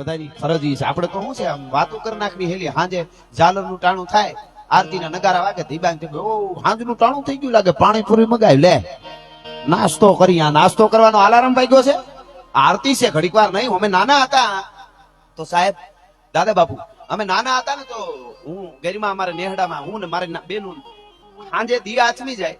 બધાની ફરજ છે. આપણે તો શું છે, આમ વાતો કરી નાખવી હેલી. હાંજે ઝાલરનું ટાણું થાય આરતી ના નગારા વાગે, ધીબાંગ ગયું ઓ હાંજનું ટાણું થઈ ગયું લાગે, પાણીપુરી મગાવી લે. નાસ્તો કરી, આ નાસ્તો કરવાનો અલાર્મ વાગ્યો છે. આરતી છે, ઘડીક વાર નહીં, અમે નાના હતા. તો સાહેબ, દાદા બાપુ, અમે નાના હતા ને તો હું ગેરીમાં, અમારે નેહડામાં, હું ને મારી બેનું સાંજે દીયા આચમી જાય.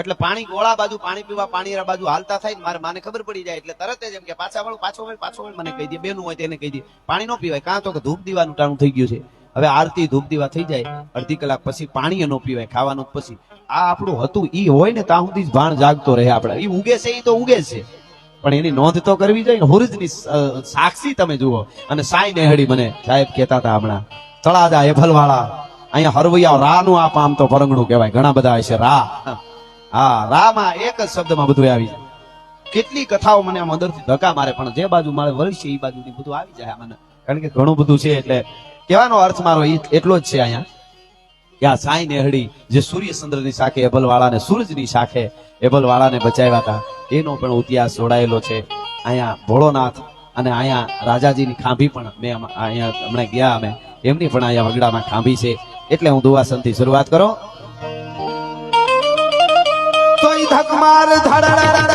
એટલે પાણી ગોળા બાજુ, પાણી પીવા, પાણી બાજુ હાલતા થાય મારે માને ખબર પડી જાય એટલે તરત જ એમ કે પાછા વળ, પાછો વળ પાછો વળ, મને કહી દે, બેનું હોય તેને કહી દે. પાણી ન પીવાય, કાં તો કે ધૂપ દીવાનું ટાણું થઈ ગયું છે. હવે આરતી, ધૂપ દીવા થઈ જાય, અડધી કલાક પછી પાણી ન પીવાય, ખાવાનું પછી. આ આપણું હતું, ઈ હોય ને ત્યાં સુધી ભાણ જાગતો રહે આપણે. ઈ ઉગે છે, ઈ તો ઉગે છે. પણ એની નોંધ તો કરવી જોઈએ ને, હુરજની સાક્ષી તમે જુઓ. અને સાઈ નેહડી મને સાહેબ કહેતા હતા હમણાં, તળાજા એભલવાળા અહીંયા હરવૈયા રા નું આ પામ તો ફરંગણું કહેવાય. ઘણા બધા હશે રા. હા, રામા એક જ શબ્દમાં બધું આવી જાય. કેટલી કથાઓ મને આમ અંદરથી ધક્કા મારે, પણ જે બાજુ મારે છે એ બાજુ બધું આવી જાય મને કારણ કે ઘણું બધું છે, એટલે કહેવાનો અર્થ મારો એટલો જ છે અહીંયા. કે આ સાઈ નેહડી જે સૂર્ય ચંદ્રની શાખે એબલવાળાને, સૂરજની શાખે એબલવાળાને બચાવ્યા હતા, એનો પણ ઇતિહાસ જોડાયેલો છે. અહીંયા ભોળોનાથ અને અહીંયા રાજાજીની ખાંભી પણ મેં અહીંયા હમણાં ગયા અમે. એમની પણ અહીંયા વગડામાં ખાંભી છે. એટલે હું દુવાસનથી શરૂઆત કરો. તોય ધક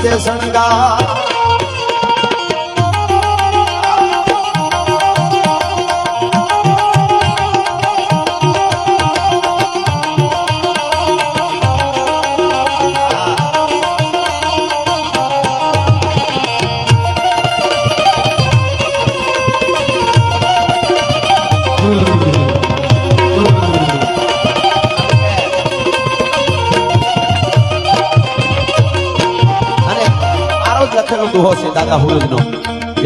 શક્તિ સજે જ લખેલો દુહો છે, દાદા હુરજનો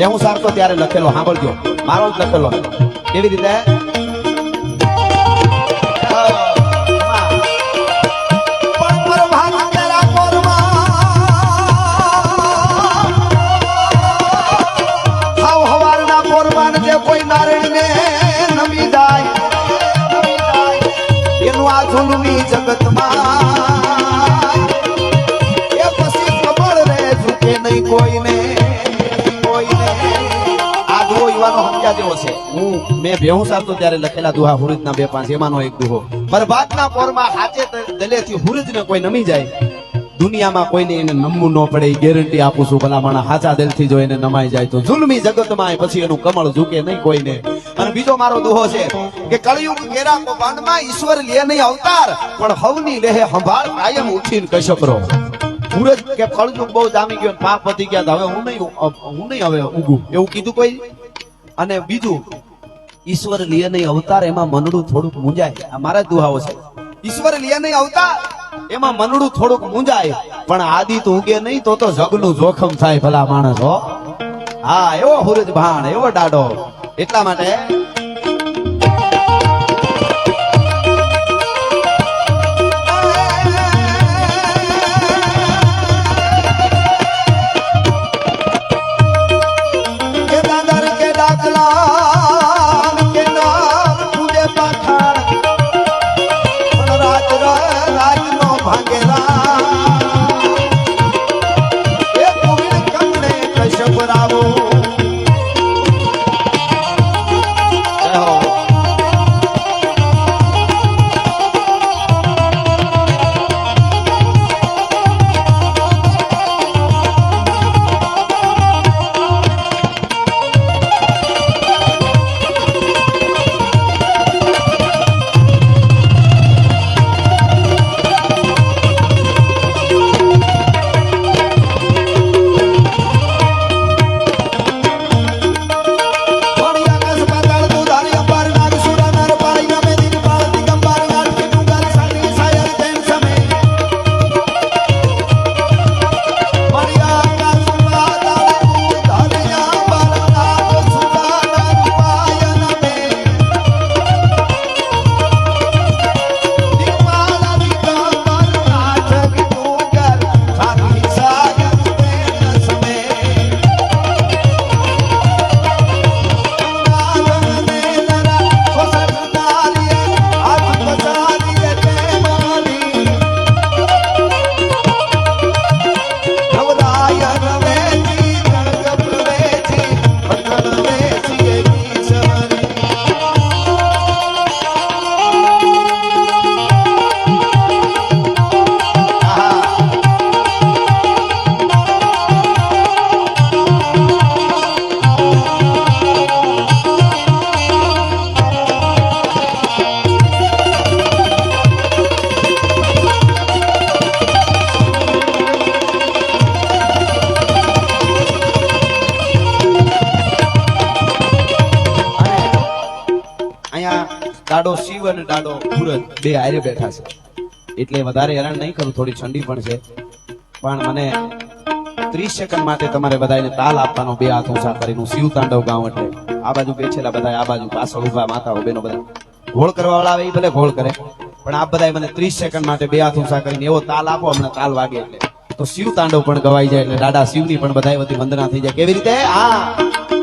એ હું સારતો ત્યારે લખેલો, સાંભળજો. મારો જ લખેલો કેવી રીતે? કોઈ નારાયણને નમી જાય એનું આ ઝુલમી જગતમાં રે નહીં કોઈને કોઈને. આ દુહો યુવાનો સમજ્યા જેવો છે. હું, મેં ભેહું સારતો ત્યારે લખેલા દુહા હુરજના બે પાંચ, એમાંનો એક દુહો. બરબાદના પોરમાં હાચે દલેથી હુરજને કોઈ નમી જાય. દુનિયામાં કોઈને એને નમવું ન પડે, એ ગેરંટી આપું છું. ભલા માણા હાચા દિલથી જો એને નમાઈ જાય તો જુલમી જગતમાં પછી એનું કમળ ઝૂકે નહીં કોઈને. અને બીજો મારો દુહો છે કે કળિયુગ ઘેરા કૌભાંડમાં ઈશ્વર લે નહીં અવતાર, પણ હવની લેહે સંભાળ કાયમ ઉઠીને કશ્યપરો સૂરજ કે કળયુગ બહુ જામી ગયો પાપ વધી ગયા હવે હું નહીં હું નહીં હવે ઊગું એવું કીધું કોઈ? અને બીજું, ઈશ્વર લિય નહીં અવતાર, એમાં મનડું થોડુંક મૂંજાય આ મારા દુહાઓ છે. ઈશ્વર લિય નહીં અવતાર, એમાં મનડું થોડુંક મૂંજાય પણ આદિ તો ઉગે નહીં, તો તો જગનું જોખમ થાય ભલા માણસ, હો. હા, એવો હુરજ ભાણ, એવો ડાડો. એટલા માટે દાડો શિવ અને ડાડો પૂરજ બે હારે બેઠા છે. એટલે વધારે હેરાન નહીં કરું, થોડી ઠંડી પણ છે. પણ મને ત્રીસ સેકન્ડ માટે તમારે બધાને તાલ આપવાનો બે હાથ ઊંચા કરીને શિવ તાંડવ ગાઉં એટલે આ બાજુ બેઠેલા બધા આ બાજુ પાછળ ઊભા માતાઓ બેનો બધા. ઘોળ કરવા વાળા આવે એ ભલે ઘોળ કરે, પણ આ બધા મને ત્રીસ સેકન્ડ માટે બે હાથ ઊંચા કરીને એવો તાલ આપો, અમને તાલ વાગે એટલે. તો શિવ તાંડવ પણ ગવાઈ જાય એટલે દાદા શિવની પણ બધા વતી વંદના થઈ જાય. કેવી રીતે? હા.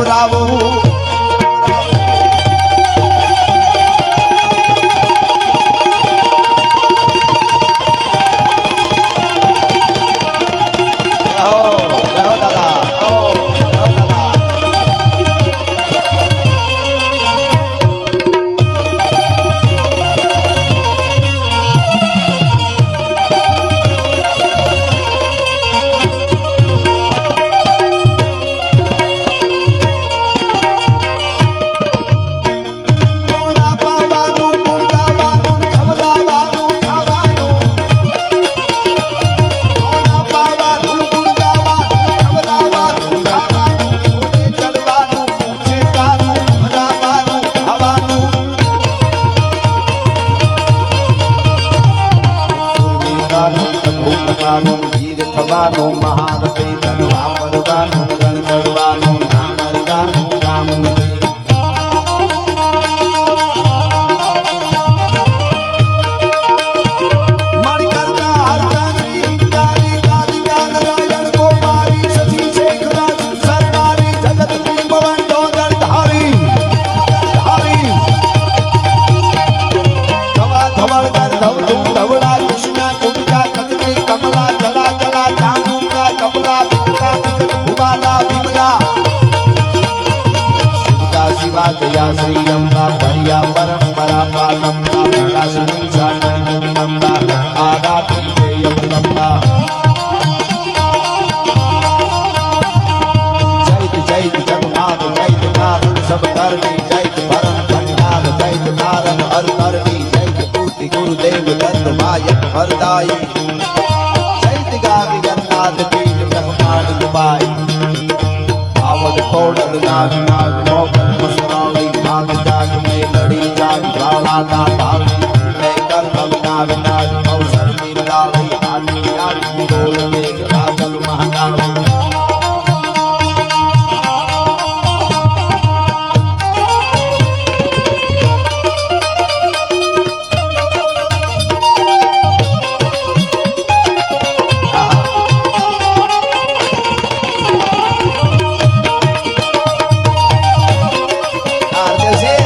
કર્મી come. કરણી જૈત ભરણ ભંડાર જૈત નારદ હર કરણી જૈત પૂર્તિ ગુરુદેવ દત્ત માયક હરદાઈ જૈત ગાવી ગન્નાથ પીઠ બ્રહ્માંડ દુબાઈ આવદ કોડદ નાગ નાગ મોગલ મસરાળી નાગ જાગ મે લડી જાગ જ્વાળા ના ભાવી મે કર નાગ નાગ Brasil.